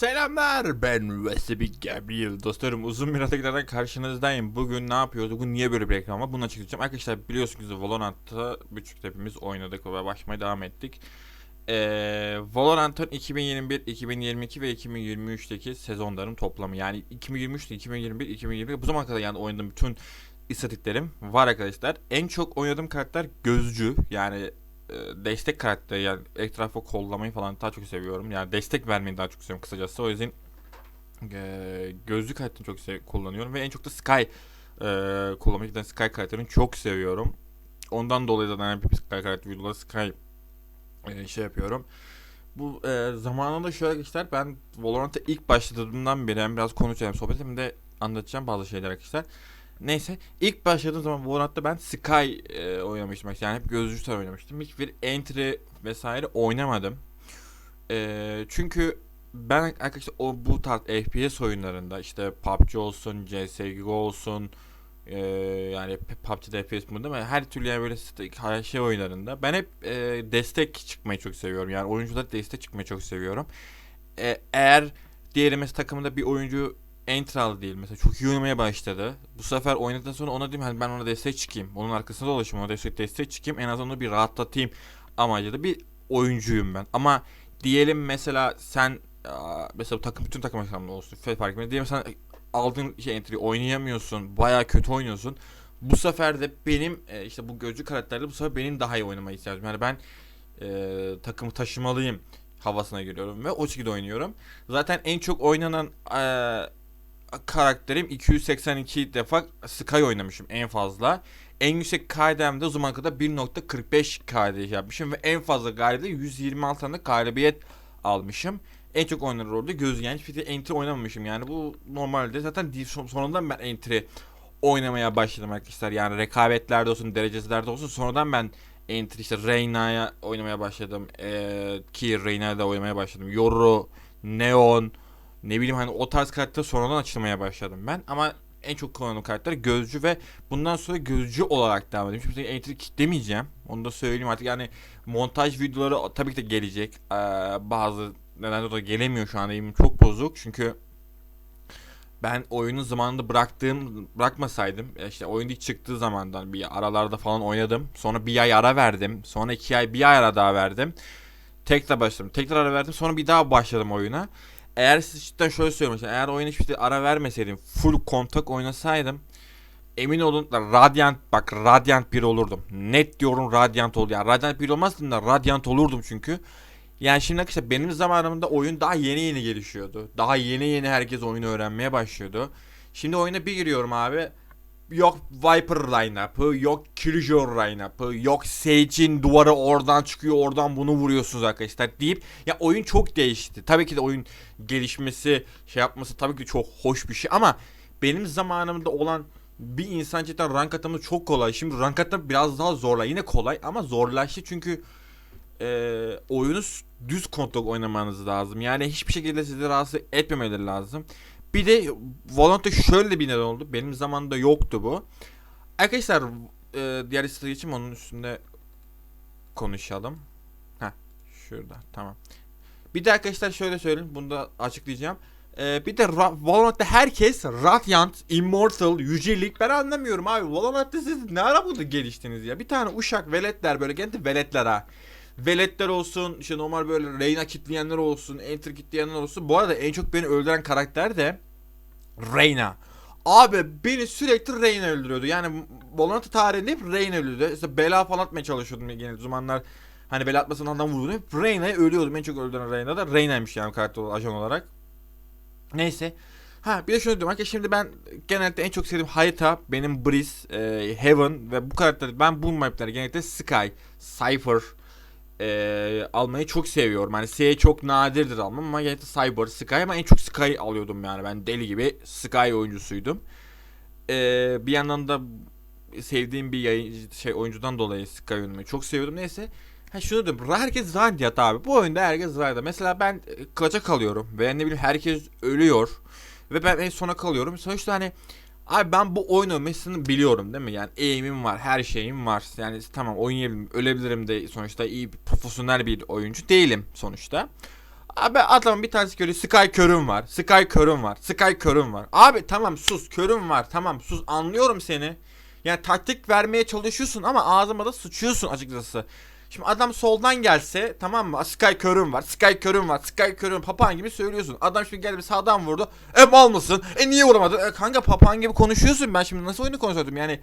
Selamlar ben Wesley Gabriel. Dostlarım uzun bir tekrardan karşınızdayım. Bugün ne yapıyoruz? Bugün niye böyle bir ekran var? Bunu açıklayacağım. Arkadaşlar biliyorsunuz Valorant'ta birçok hepimiz oynadık ve başlamaya devam ettik. Ee, Valorant'ın 2021, 2022 ve 2023'teki sezonların toplamı. Yani 2023, 2021, 2022 bu zamana kadar yani oynadığım bütün istatiklerim var arkadaşlar. En çok oynadığım karakter gözcü. Yani destek karakteri yani etrafa kollamayı falan daha çok seviyorum. Yani destek vermeyi daha çok seviyorum kısacası. O yüzden e, gözlük karakterini çok sev- kullanıyorum ve en çok da Sky e, kullanmayı cidden Sky karakterini çok seviyorum. Ondan dolayı da yani Sky karakteri videoda Sky e, şey yapıyorum. Bu e, zamanında şöyle işler ben Valorant'a ilk başladığımdan beri hem biraz konuşacağım sohbet hem de anlatacağım bazı şeyler arkadaşlar. Neyse ilk başladığım zaman Valorant'ta ben Sky e, oynamıştım. Yani hep gözcüler oynamıştım. Hiçbir entry vesaire oynamadım. E, çünkü ben arkadaşlar o bu tarz FPS oyunlarında işte PUBG olsun, CSGO olsun e, yani PUBG'de FPS değil mi? Her türlü yani böyle şey oyunlarında ben hep e, destek çıkmayı çok seviyorum. Yani oyuncular destek çıkmayı çok seviyorum. E, eğer diğeri mesela takımında bir oyuncu entral değil mesela çok iyi oynamaya başladı. Bu sefer oynadıktan sonra ona dedim hani ben ona destek çıkayım. Onun arkasında dolaşayım ona destek, destek çıkayım. En azından onu bir rahatlatayım amacıyla bir oyuncuyum ben. Ama diyelim mesela sen mesela takım bütün takım arkadaşlarımla olsun fark etmez. Diyelim sen aldığın şey entry oynayamıyorsun. Baya kötü oynuyorsun. Bu sefer de benim e, işte bu gözcü karakterle bu sefer benim daha iyi oynamaya ihtiyacım. Yani ben e, takımı taşımalıyım havasına giriyorum ve o şekilde oynuyorum. Zaten en çok oynanan e, karakterim 282 defa Sky oynamışım en fazla. En yüksek KD'm de o zaman kadar 1.45 KD yapmışım ve en fazla galibiyette 126 tane galibiyet almışım. En çok oynanan rolde göz yani hiçbir de entry oynamamışım. Yani bu normalde zaten di- son- sonradan ben entry oynamaya başladım arkadaşlar. Yani rekabetlerde olsun derecelerde olsun sonradan ben entry işte Reyna'ya oynamaya başladım. Ee, ki Reyna'ya da oynamaya başladım. Yoru, Neon ne bileyim hani o tarz karakter sonradan açılmaya başladım ben ama en çok kullandığım karakter gözcü ve bundan sonra gözcü olarak devam edeyim. Şimdi entry kitlemeyeceğim. Onu da söyleyeyim artık yani montaj videoları tabii ki de gelecek. Ee, bazı nedenle de gelemiyor şu anda elimim çok bozuk çünkü ben oyunu zamanında bıraktığım bırakmasaydım işte oyun ilk çıktığı zamandan bir aralarda falan oynadım. Sonra bir ay ara verdim. Sonra iki ay bir ay ara daha verdim. Tekrar başladım. Tekrar ara verdim. Sonra bir daha başladım oyuna. Eğer cidden şöyle söylüyorum. Eğer oyuna hiçbir şey ara vermeseydim. Full kontak oynasaydım. Emin olun Radiant bak Radiant 1 olurdum. Net diyorum Radiant oldu. Yani Radiant 1 olmazdım da Radiant olurdum çünkü. Yani şimdi arkadaşlar benim zamanımda oyun daha yeni yeni gelişiyordu. Daha yeni yeni herkes oyunu öğrenmeye başlıyordu. Şimdi oyuna bir giriyorum abi. Yok Viper line-up'ı, yok Killjoy line-up'ı, yok Sage'in duvarı oradan çıkıyor, oradan bunu vuruyorsunuz arkadaşlar deyip ya oyun çok değişti. Tabii ki de oyun gelişmesi, şey yapması tabii ki çok hoş bir şey ama benim zamanımda olan bir insan cidden rank atımı çok kolay. Şimdi rank atımı biraz daha zorla. Yine kolay ama zorlaştı çünkü e, oyunu düz kontrol oynamanız lazım. Yani hiçbir şekilde sizi rahatsız etmemeleri lazım. Bir de Valorant'ta şöyle bir neden oldu. Benim zamanımda yoktu bu. Arkadaşlar e, diğer istatistik için onun üstünde konuşalım. Ha şurada tamam. Bir de arkadaşlar şöyle söyleyeyim. Bunu da açıklayacağım. E, bir de Ra- Valorant'ta herkes Radiant, Immortal, Yücelik ben anlamıyorum abi. Valorant'ta siz ne ara bunu geliştiniz ya? Bir tane uşak veletler böyle kendi veletler ha. Veletler olsun, işte normal böyle Reyna kitleyenler olsun, Enter kitleyenler olsun. Bu arada en çok beni öldüren karakter de Reyna. Abi beni sürekli Reyna öldürüyordu. Yani Valorant tarihinde hep Reyna öldürdü. İşte bela falan atmaya çalışıyordum o zamanlar. Hani bela atmasından adam vuruyordum. Hep Reyna'ya ölüyordum. En çok öldüren Reyna da Reyna'ymış yani karakter olarak, ajan olarak. Neyse. Ha bir de şunu diyorum. Arkadaşlar şimdi ben genelde en çok sevdiğim harita benim Breeze, e, Heaven ve bu karakter ben bu mapleri genellikle Sky, Cypher e, almayı çok seviyorum. Yani S'ye çok nadirdir almam ama genellikle Cyber, Sky ama en çok Sky alıyordum yani. Ben deli gibi Sky oyuncusuydum. E, bir yandan da sevdiğim bir yayıncı şey oyuncudan dolayı Sky oynamayı çok seviyordum. Neyse. Ha şunu diyorum. Herkes Radiant abi. Bu oyunda herkes Radiant. Mesela ben klaça kalıyorum. Ve ne bileyim herkes ölüyor. Ve ben en sona kalıyorum. Sonuçta hani Abi ben bu oyun oynamasını biliyorum değil mi? Yani aim'im var, her şeyim var. Yani tamam oynayabilirim, ölebilirim de sonuçta iyi profesyonel bir oyuncu değilim sonuçta. Abi adamın bir tanesi görüyor. Sky körüm var. Sky körüm var. Sky körüm var. Abi tamam sus. Körüm var. Tamam sus. Anlıyorum seni. Yani taktik vermeye çalışıyorsun ama ağzıma da sıçıyorsun açıkçası. Şimdi adam soldan gelse tamam mı? Sky körüm var. Sky körüm var. Sky körüm papağan gibi söylüyorsun. Adam şimdi geldi sağdan vurdu. E mal mısın? E niye vuramadın? E kanka papağan gibi konuşuyorsun. Ben şimdi nasıl oyunu konuşuyordum yani.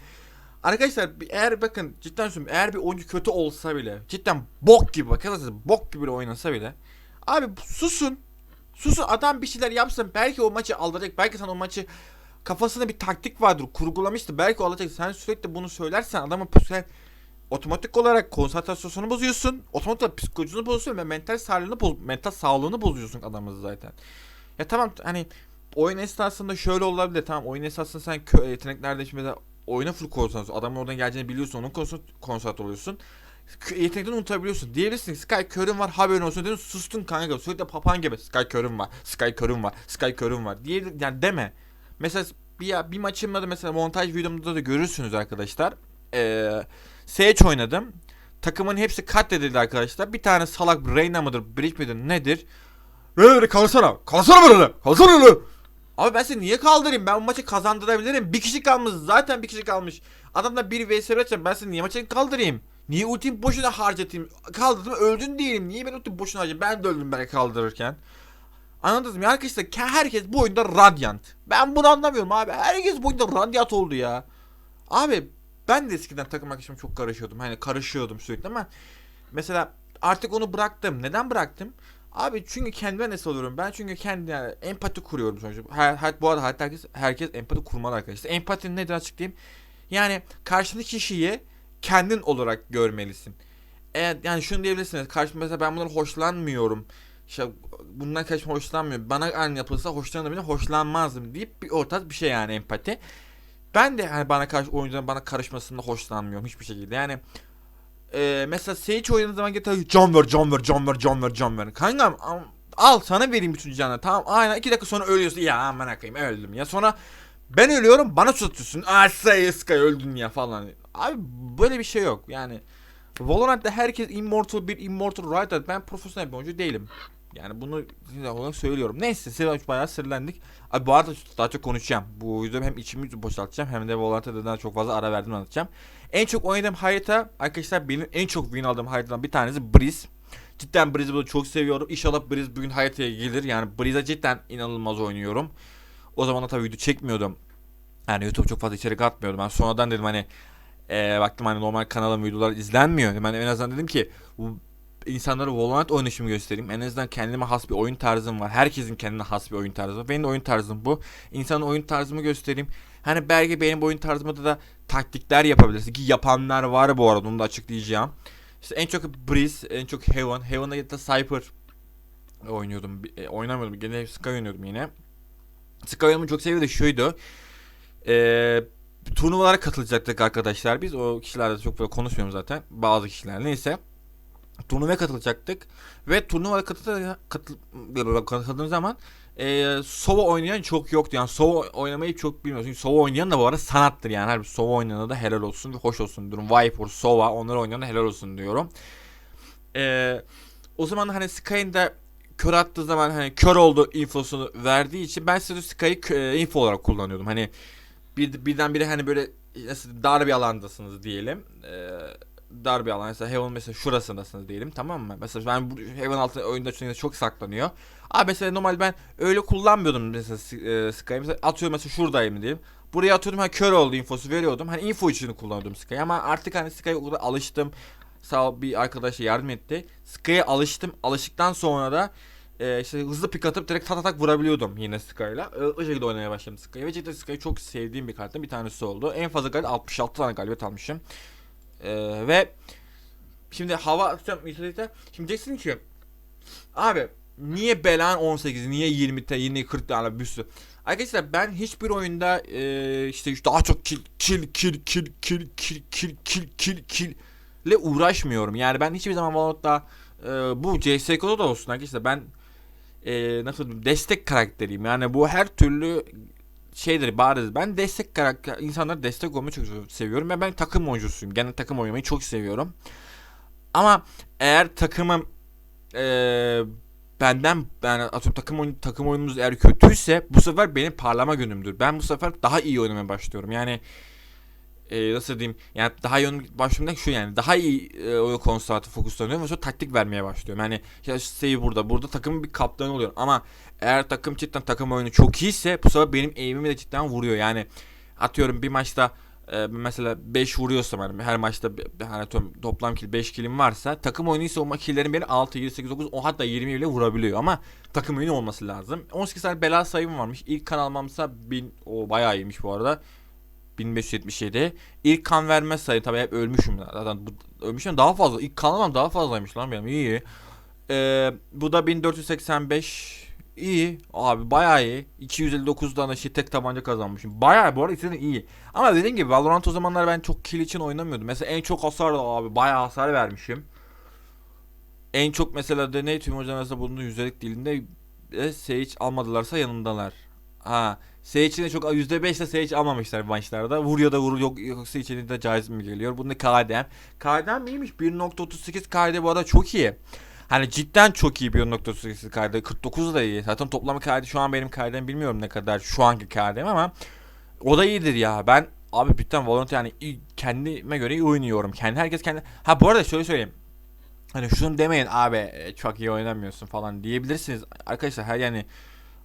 Arkadaşlar eğer bakın cidden söylüyorum eğer bir oyuncu kötü olsa bile cidden bok gibi bakın bok gibi oynasa bile abi susun susun adam bir şeyler yapsın belki o maçı alacak belki sen o maçı kafasında bir taktik vardır kurgulamıştı belki o alacak sen sürekli bunu söylersen adamın sen otomatik olarak konsantrasyonunu bozuyorsun otomatik olarak psikolojisini bozuyorsun ve mental sağlığını boz mental sağlığını bozuyorsun adamın zaten ya tamam hani oyun esnasında şöyle olabilir tamam oyun esnasında sen kö- yeteneklerde şimdi mesela oyuna full konsantre adamın oradan geleceğini biliyorsun onun konsantre, oluyorsun yeteneklerini unutabiliyorsun. Diyebilirsin Sky körüm var haberin olsun dedin sustun kanka sürekli papan gibi Sky körüm var Sky körüm var Sky körüm var diye yani deme. Mesela bir, bir maçımda da mesela montaj videomda da görürsünüz arkadaşlar. Ee, Sage oynadım. Takımın hepsi katledildi arkadaşlar. Bir tane salak Reyna mıdır, Bridge midir nedir? Reyna kalsana. Kalsana böyle. Kalsana böyle. Abi ben seni niye kaldırayım? Ben bu maçı kazandırabilirim. Bir kişi kalmış. Zaten bir kişi kalmış. Adamla bir vs açacağım. Ben seni niye maçı kaldırayım? Niye ultimi boşuna harcatayım? Kaldırdım öldün diyelim. Niye ben ultimi boşuna harcayayım? Ben de öldüm ben kaldırırken. Anladınız mı? Arkadaşlar ke- herkes bu oyunda Radiant. Ben bunu anlamıyorum abi. Herkes bu oyunda Radiant oldu ya. Abi ben de eskiden takım arkadaşıma çok karışıyordum. Hani karışıyordum sürekli ama mesela artık onu bıraktım. Neden bıraktım? Abi çünkü kendime ne salıyorum? Ben çünkü kendi yani empati kuruyorum sonuçta. Her, her, bu arada herkes, herkes empati kurmalı arkadaşlar. Empati nedir açıklayayım? Yani karşındaki kişiyi kendin olarak görmelisin. Eğer yani şunu diyebilirsiniz. Karşı mesela ben bundan hoşlanmıyorum. İşte bundan karşı hoşlanmıyorum. Bana aynı yapılsa hoşlanırım hoşlanmazdım deyip bir ortak bir şey yani empati. Ben de hani bana karşı oyuncuların bana karışmasında hoşlanmıyorum hiçbir şekilde. Yani e, mesela Sage oynadığın zaman getir can ver can ver can ver can ver can ver. Kankam am- al sana vereyim bütün canı tamam aynen iki dakika sonra ölüyorsun ya aman akayım öldüm ya sonra ben ölüyorum bana tutuşsun aa say Sky öldün ya falan. Abi böyle bir şey yok yani. Valorant'ta herkes immortal bir immortal right ben profesyonel bir oyuncu değilim. Yani bunu size olarak söylüyorum. Neyse size bayağı sırlandık. Abi bu arada daha çok konuşacağım. Bu yüzden hem içimi boşaltacağım hem de Valorant'a çok fazla ara verdim anlatacağım. En çok oynadığım harita arkadaşlar benim en çok win aldığım haritadan bir tanesi Breeze. Cidden Breeze'i çok seviyorum. İnşallah Breeze bugün haritaya gelir. Yani Breeze'e cidden inanılmaz oynuyorum. O zaman da tabii video çekmiyordum. Yani YouTube çok fazla içerik atmıyordum. Ben sonradan dedim hani e, baktım hani normal kanalım videolar izlenmiyor. Ben en azından dedim ki insanlara Valorant oynayışımı göstereyim. En azından kendime has bir oyun tarzım var. Herkesin kendine has bir oyun tarzı var. Benim de oyun tarzım bu. İnsanın oyun tarzımı göstereyim. Hani belki benim oyun tarzımda da taktikler yapabilirsin. Ki yapanlar var bu arada onu da açıklayacağım. İşte en çok Breeze, en çok Heaven. Heaven'da da Cypher oynuyordum. E, oynamıyordum. Gene Sky oynuyordum yine. Sky oynamayı çok seviyordu şuydu. Eee turnuvalara katılacaktık arkadaşlar biz. O kişilerle çok böyle konuşmuyorum zaten. Bazı kişiler neyse. Turnuvaya katılacaktık. Ve turnuvaya katıl, katıl, zaman e, Sova oynayan çok yoktu. Yani Sova oynamayı çok bilmiyorum. Çünkü Sova oynayan da bu arada sanattır yani. Her Sova oynayana da helal olsun ve hoş olsun diyorum. Viper, Sova onları oynayan da helal olsun diyorum. E, o zaman hani Sky'ın da kör attığı zaman hani kör oldu infosunu verdiği için ben size Sky'ı e, info olarak kullanıyordum. Hani bir, birdenbire hani böyle nasıl dar bir alandasınız diyelim. Ee, dar bir alan. Mesela Heaven mesela şurasındasınız diyelim tamam mı? Mesela ben bu Heaven altı oyunda çünkü çok saklanıyor. Abi mesela normal ben öyle kullanmıyordum mesela e, Sky'ı. Mesela atıyorum mesela şuradayım diyelim. Buraya atıyordum hani kör oldu infosu veriyordum. Hani info için kullanıyordum Sky'ı ama artık hani Sky'ı o kadar alıştım. Sağ ol bir arkadaş yardım etti. Sky'ye alıştım. Alıştıktan sonra da e, işte hızlı pik atıp direkt tak tak tak vurabiliyordum yine Sky'la. E, o şekilde oynamaya başladım Sky'ı. Ve cidden Sky'ı çok sevdiğim bir kartın bir tanesi oldu. En fazla galibiyet 66 tane galibiyet almışım. E, ve şimdi hava atacağım internette. Şimdi diyeceksin ki abi niye belan 18 niye 20 te yine 40 tane bir sürü. Arkadaşlar ben hiçbir oyunda e, işte daha çok kill kill kill kill kill kill kill kill kill kill ile uğraşmıyorum. Yani ben hiçbir zaman Valorant'ta e, bu CSGO'da da olsun arkadaşlar ben e, nasıl destek karakteriyim. Yani bu her türlü şeydir bariz. Ben destek karakter insanlara destek olmayı çok seviyorum ve ben takım oyuncusuyum. Genel takım oynamayı çok seviyorum. Ama eğer takımım e, benden yani atıyorum takım oyun, takım oyunumuz eğer kötüyse bu sefer benim parlama günümdür. Ben bu sefer daha iyi oynamaya başlıyorum. Yani e, nasıl diyeyim yani daha oynamaya başladığımda şu yani daha iyi e, oyun fokuslanıyorum ve sonra taktik vermeye başlıyorum. Yani ya şey burada burada takımın bir kaptanı oluyorum ama eğer takım cidden takım oyunu çok iyiyse bu sefer benim eğimimi de cidden vuruyor. Yani atıyorum bir maçta e, mesela 5 vuruyorsam yani her maçta hani toplam kill 5 killim varsa takım oyunu ise o killerin beni 6, 7, 8, 9 o hatta 20 bile vurabiliyor ama takım oyunu olması lazım. 18 tane bela sayım varmış. İlk kan almamsa 1000 o bayağı iyiymiş bu arada. 1577. İlk kan verme sayı tabii hep ölmüşüm zaten bu, ölmüşüm daha fazla. İlk kan almam daha fazlaymış lan benim iyi. Ee, bu da 1485 iyi abi bayağı iyi 259 tane şey tek tabanca kazanmışım bayağı bu arada de iyi ama dediğim gibi Valorant o zamanlar ben çok kill için oynamıyordum mesela en çok hasar da abi bayağı hasar vermişim en çok mesela de ne tüm hocaların arasında bulunduğu yüzdelik dilinde e, Sage almadılarsa yanındalar ha Sage'in de çok %5 de Sage almamışlar maçlarda vur ya da vur yok yoksa içeri de caiz mi geliyor bunda KDM KDM iyiymiş 1.38 KD bu arada çok iyi Hani cidden çok iyi bir 1.38 kaydı. 49 da iyi. Zaten toplamı kaydı şu an benim kaydem bilmiyorum ne kadar şu anki kaydem ama o da iyidir ya. Ben abi bitten Valorant yani kendime göre iyi oynuyorum. Kendi herkes kendi Ha bu arada şöyle söyleyeyim. Hani şunu demeyin abi e, çok iyi oynamıyorsun falan diyebilirsiniz. Arkadaşlar her yani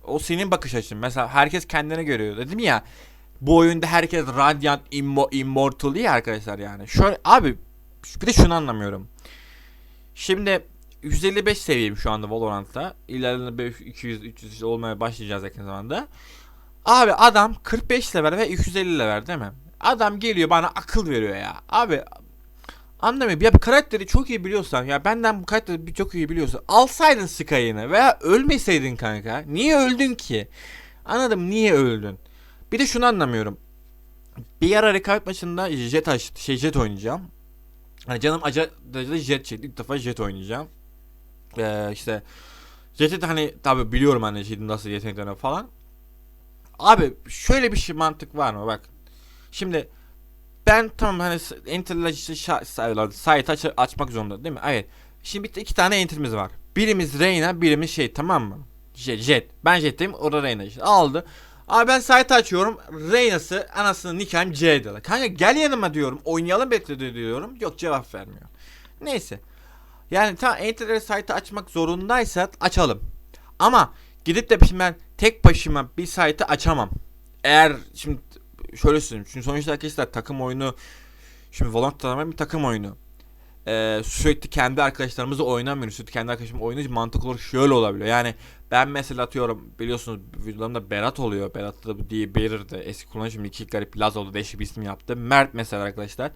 o senin bakış açın. Mesela herkes kendine görüyor. Dedim ya bu oyunda herkes Radiant immo, Immortal ya arkadaşlar yani. Şöyle abi bir de şunu anlamıyorum. Şimdi 155 seviyeyim şu anda Valorant'ta. İleride 200 300 olmaya başlayacağız yakın zamanda. Abi adam 45 level ve 250 level değil mi? Adam geliyor bana akıl veriyor ya. Abi anlamıyorum. Ya karakteri çok iyi biliyorsan ya benden bu karakteri çok iyi biliyorsan alsaydın Sky'ını veya ölmeseydin kanka. Niye öldün ki? Anladım niye öldün? Bir de şunu anlamıyorum. Bir ara rekabet maçında jet aç, şey jet oynayacağım. Hani canım acayip jet çekti. İlk defa jet oynayacağım. Ee, işte Jet'i de hani tabi biliyorum hani Jet'in nasıl yeteneklerini falan. Abi şöyle bir şey mantık var mı bak. Şimdi ben tamam hani Enter'la işte site aç açmak zorunda değil mi? Evet. Şimdi bir- iki tane Enter'imiz var. Birimiz Reyna, birimiz şey tamam mı? Jet. Jet. Ben Jet'im, o da Reyna işte. Aldı. Abi ben site açıyorum. Reyna'sı anasını nikahım C diyorlar. Kanka gel yanıma diyorum. Oynayalım bekle diyorum. Yok cevap vermiyor. Neyse. Yani tamam Enter site açmak zorundaysa açalım. Ama gidip de şimdi ben tek başıma bir site açamam. Eğer şimdi şöyle söyleyeyim. Çünkü sonuçta arkadaşlar takım oyunu şimdi Valorant tamamen bir takım oyunu. Ee, sürekli kendi arkadaşlarımızla oynamıyoruz. Sürekli kendi arkadaşlarımla oynayınca mantık olarak şöyle olabiliyor. Yani ben mesela atıyorum biliyorsunuz videolarımda Berat oluyor. Berat da diye Bear'dı. Eski kullanıcı şimdi iki garip Laz oldu. Değişik bir isim yaptı. Mert mesela arkadaşlar.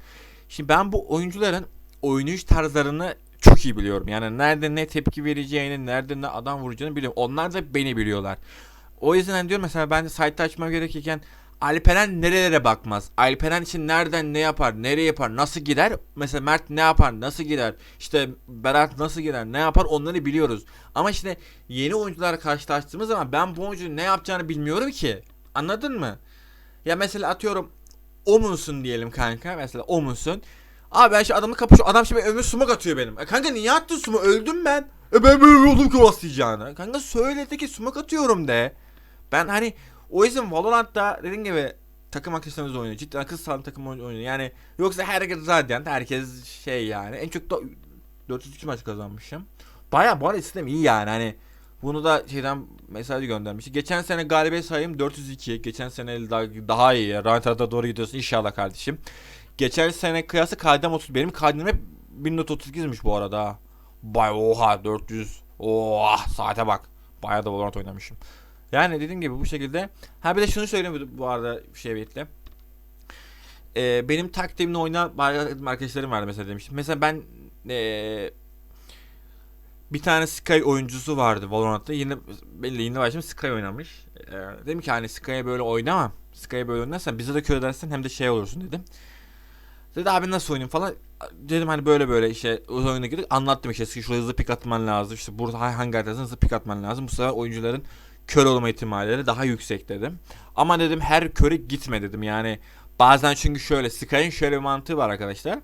Şimdi ben bu oyuncuların oynayış tarzlarını çok iyi biliyorum. Yani nerede ne tepki vereceğini, nerede ne adam vuracağını biliyorum. Onlar da beni biliyorlar. O yüzden hani diyorum mesela ben site açmam gerekirken Alperen nerelere bakmaz? Alperen için nereden ne yapar, nereye yapar, nasıl gider? Mesela Mert ne yapar, nasıl gider? İşte Berat nasıl gider, ne yapar onları biliyoruz. Ama işte yeni oyuncularla karşılaştığımız zaman ben bu oyuncunun ne yapacağını bilmiyorum ki. Anladın mı? Ya mesela atıyorum Omunsun diyelim kanka. Mesela Omunsun. Abi ben şimdi adamı kapışıyorum. Adam şimdi önüme sumak atıyor benim. E kanka niye attın sumu? Öldüm ben. E ben böyle oldum ki. Kanka söyledi ki sumak atıyorum de. Ben hani o yüzden Valorant'ta dediğim gibi takım arkadaşlarımız oynuyor. Cidden akıl sağlığı takım oynuyor. Yani yoksa herkes Radiant, herkes şey yani. En çok da 402 maç kazanmışım. Baya bu arada sistem iyi yani hani. Bunu da şeyden mesaj göndermiş. Geçen sene galibiyet sayım 402. Geçen sene daha, daha iyi. Radiant'a doğru gidiyorsun inşallah kardeşim. Geçen sene kıyası KDM 30. Benim KDM hep 1438'miş bu arada. Bay oha 400. Oha saate bak. Bayağı da Valorant oynamışım. Yani dediğim gibi bu şekilde. Ha bir de şunu söyleyeyim bu arada beyitle. Ee, benim taktiğimle bazı arkadaşlarım vardı mesela demiştim. Mesela ben ee, bir tane Sky oyuncusu vardı Valorant'ta. Yine belli yeni başlamış Sky oynamış. Ee, dedim ki hani Sky'e böyle oynama. Sky'e böyle oynarsan bize de kör edersin hem de şey olursun dedim. Dedi abi nasıl oynayayım falan. Dedim hani böyle böyle işte uzun oyuna girdik. Anlattım işte şurada hızlı pik atman lazım. İşte burada hangi haritasında hızlı pik atman lazım. Bu sefer oyuncuların kör olma ihtimalleri daha yüksek dedim. Ama dedim her köre gitme dedim. Yani bazen çünkü şöyle Sky'ın şöyle bir mantığı var arkadaşlar.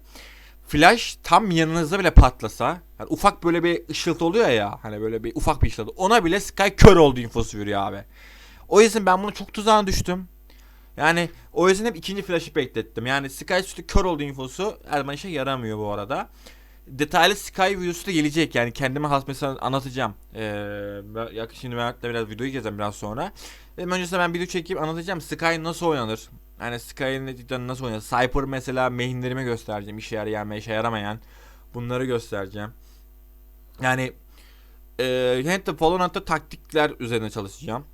flash tam yanınızda bile patlasa hani ufak böyle bir ışıltı oluyor ya hani böyle bir ufak bir ışıltı ona bile Sky kör oldu infosu veriyor abi. O yüzden ben bunu çok tuzağına düştüm. Yani o yüzden hep ikinci flash'ı beklettim. Yani Sky üstü kör oldu infosu her zaman işe yaramıyor bu arada. Detaylı Sky videosu da gelecek yani kendime has mesela anlatacağım. Ee, yakın şimdi ben hatta biraz videoyu gezeceğim biraz sonra. Hem öncesinde ben video çekip anlatacağım Sky nasıl oynanır. Yani Sky'ın cidden nasıl oynanır. Cypher mesela mainlerimi göstereceğim. işe yarayan ve işe yaramayan. Bunları göstereceğim. Yani e, de Valorant'ta taktikler üzerine çalışacağım.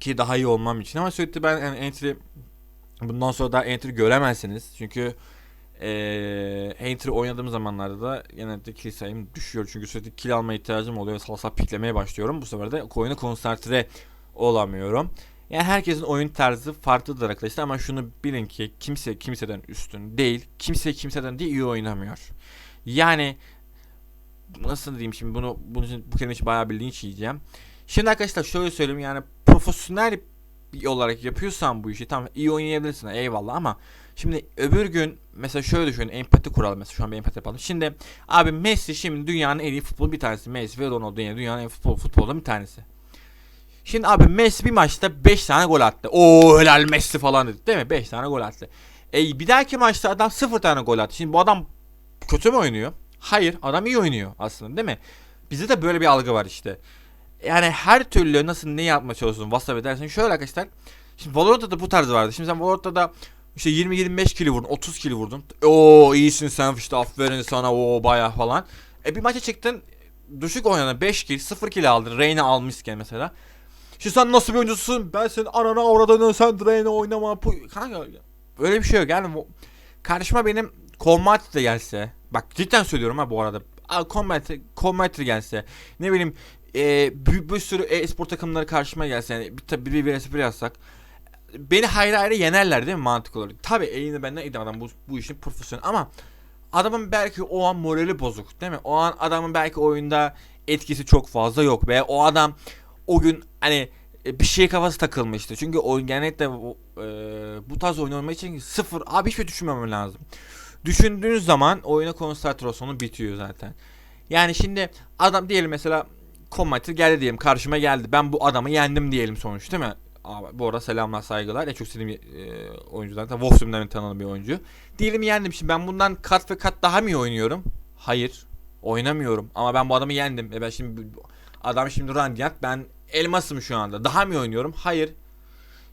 Ki daha iyi olmam için ama sürekli ben yani entry bundan sonra daha entry göremezsiniz. Çünkü e, entry oynadığım zamanlarda da genellikle kill sayım düşüyor. Çünkü sürekli kill alma ihtiyacım oluyor. Salsa piklemeye başlıyorum. Bu sefer de oyuna konsantre olamıyorum. Yani herkesin oyun tarzı farklıdır arkadaşlar ama şunu bilin ki kimse kimseden üstün değil. Kimse kimseden de iyi oynamıyor. Yani nasıl diyeyim şimdi bunu bunun için, bu kelime için bayağı bir linç yiyeceğim. Şimdi arkadaşlar şöyle söyleyeyim yani profesyonel olarak yapıyorsan bu işi tamam iyi oynayabilirsin eyvallah ama şimdi öbür gün mesela şöyle düşünün empati kuralım mesela şu an bir empati yapalım. Şimdi abi Messi şimdi dünyanın en iyi futbolu bir tanesi. Messi ve Ronaldo yani dünyanın en iyi futbol futbolundan bir tanesi. Şimdi abi Messi bir maçta 5 tane gol attı. Oo helal Messi falan dedik değil mi? 5 tane gol attı. E bir dahaki maçta adam 0 tane gol attı. Şimdi bu adam kötü mü oynuyor? Hayır adam iyi oynuyor aslında değil mi? Bizde de böyle bir algı var işte. Yani her türlü nasıl ne yapmaya çalışıyorsun WhatsApp edersin. Şöyle arkadaşlar. Şimdi Valorant'ta da bu tarz vardı. Şimdi sen Valorant'ta da işte 20-25 kili vurdun, 30 kili vurdun. Oo iyisin sen işte aferin sana o baya falan. E bir maça çıktın düşük oynadın 5 kill 0 kill aldın. Reyna almışken mesela. Şimdi sen nasıl bir oyuncusun? Ben senin anana avradını sen Reyna oynama. Bu- Kanka öyle bir şey yok. Yani bu- karşıma benim Combat de gelse. Bak cidden söylüyorum ha bu arada. Combat, Combat gelse. Ne bileyim e, bir, bir sürü e-spor takımları karşıma gelse. Yani bir, bir vs bir yazsak. Beni hayra hayra yenerler değil mi mantık olarak? Tabi elini benden iyi adam bu, bu işin profesyonel ama adamın belki o an morali bozuk değil mi? O an adamın belki oyunda etkisi çok fazla yok ve o adam o gün hani e, bir şeye kafası takılmıştı. Çünkü oyun genellikle e, bu tarz oyun oynamak için sıfır abi hiçbir şey düşünmemem lazım. Düşündüğünüz zaman oyuna konsantrasyonu bitiyor zaten. Yani şimdi adam diyelim mesela Commander geldi diyelim karşıma geldi. Ben bu adamı yendim diyelim sonuç değil mi? Bu arada selamlar saygılar. En çok sevdiğim e, oyunculardan. Wolfsburg'dan tanınan bir oyuncu. Diyelim yendim. Şimdi ben bundan kat ve kat daha mı iyi oynuyorum? Hayır. Oynamıyorum. Ama ben bu adamı yendim. E ben şimdi adam şimdi Radiant. Ben elmasım şu anda. Daha mı iyi oynuyorum? Hayır.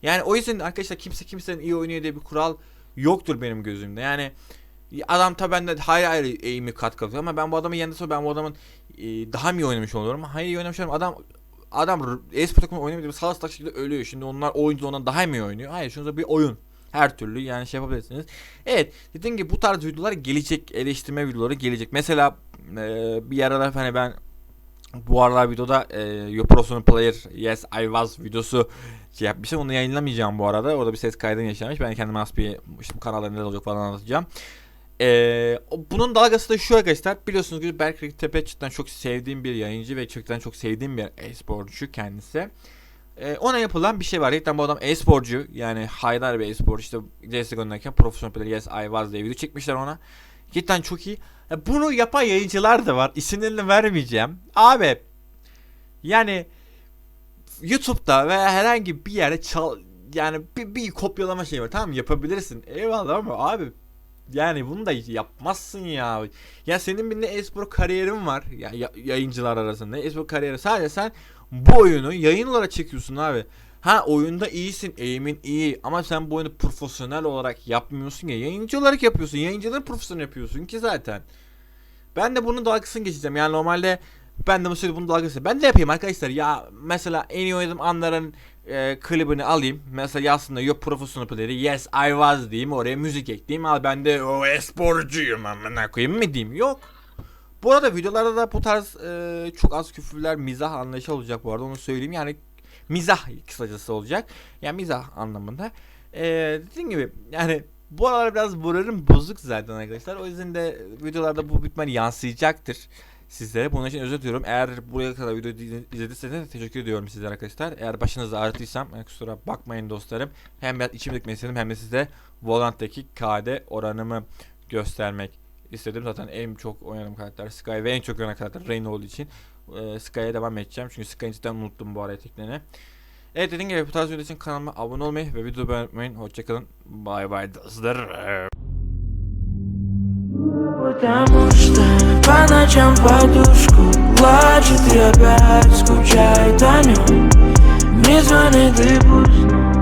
Yani o yüzden arkadaşlar kimse kimsenin iyi oynuyor diye bir kural yoktur benim gözümde. Yani adam tabi bende hayır hayır eğimi kat katıyor ama ben bu adamı sonra ben bu adamın e, daha mı iyi oynamış oluyorum? Hayır iyi oynamış oluyorum. Adam adam e-spor takımı oynamadığı salak salak şekilde ölüyor. Şimdi onlar oyuncu ondan daha mı iyi oynuyor? Hayır şurada bir oyun. Her türlü yani şey yapabilirsiniz. Evet dediğim gibi bu tarz videolar gelecek. Eleştirme videoları gelecek. Mesela e, bir aralar hani ben bu aralar videoda e, Your Professional Player Yes I Was videosu şey yapmışım. Onu yayınlamayacağım bu arada. Orada bir ses kaydını yaşamış. Ben kendime has bir işte bu kanalda neler olacak falan anlatacağım. Ee, bunun dalgası da şu arkadaşlar. Biliyorsunuz ki Berk Tepe cidden çok sevdiğim bir yayıncı ve cidden çok sevdiğim bir e-sporcu kendisi. Ee, ona yapılan bir şey var. Cidden bu adam e-sporcu. Yani haydar bir e-sporcu. İşte CSGO'dayken Professional Player Yes I Was diye video çekmişler ona. Cidden çok iyi. Ya bunu yapan yayıncılar da var. İsimlerini vermeyeceğim. Abi yani YouTube'da veya herhangi bir yerde çal yani bir, bir kopyalama şey var. Tamam yapabilirsin. Eyvallah ama abi yani bunu da yapmazsın ya. Ya senin bir ne espor kariyerin var ya, ya- yayıncılar arasında. Espor kariyeri sadece sen bu oyunu yayın olarak çekiyorsun abi. Ha oyunda iyisin, eğimin iyi ama sen bu oyunu profesyonel olarak yapmıyorsun ya. Yayıncı olarak yapıyorsun. Yayıncıları profesyonel yapıyorsun ki zaten. Ben de bunun dalgasını geçeceğim. Yani normalde ben de bu sürede bunun dalgasını. Ben de yapayım arkadaşlar. Ya mesela en iyi oynadığım anların e, klibini alayım. Mesela yazsın da yok profesyonel player'i yes I was diyeyim. Oraya müzik ekleyeyim. Al ben de o esporcuyum amına koyayım mı diyeyim. Yok. Bu arada videolarda da bu tarz e, çok az küfürler mizah anlayışı olacak bu arada onu söyleyeyim. Yani mizah kısacası olacak. Yani mizah anlamında. E, dediğim gibi yani bu aralar biraz moralim bozuk zaten arkadaşlar. O yüzden de videolarda bu bitmen yansıyacaktır sizlere. Bunun için özür diliyorum. Eğer buraya kadar izle- izlediyseniz teşekkür ediyorum sizlere arkadaşlar. Eğer başınızı ağrıttıysam yani kusura bakmayın dostlarım. Hem ben içimi dökmek istedim hem de size Volant'taki KD oranımı göstermek istedim. Zaten en çok oynadığım karakter Sky ve en çok oynanan karakter Reyna olduğu için e, Sky'a devam edeceğim. Çünkü Sky'ı cidden unuttum bu ara etiklerini. Evet dediğim gibi bu tarz videolar için kanalıma abone olmayı ve videoyu beğenmeyi unutmayın. Hoşçakalın. Bay bay dostlar. Потому что по ночам подушку плачет и опять скучает о нем Не звони ты пусть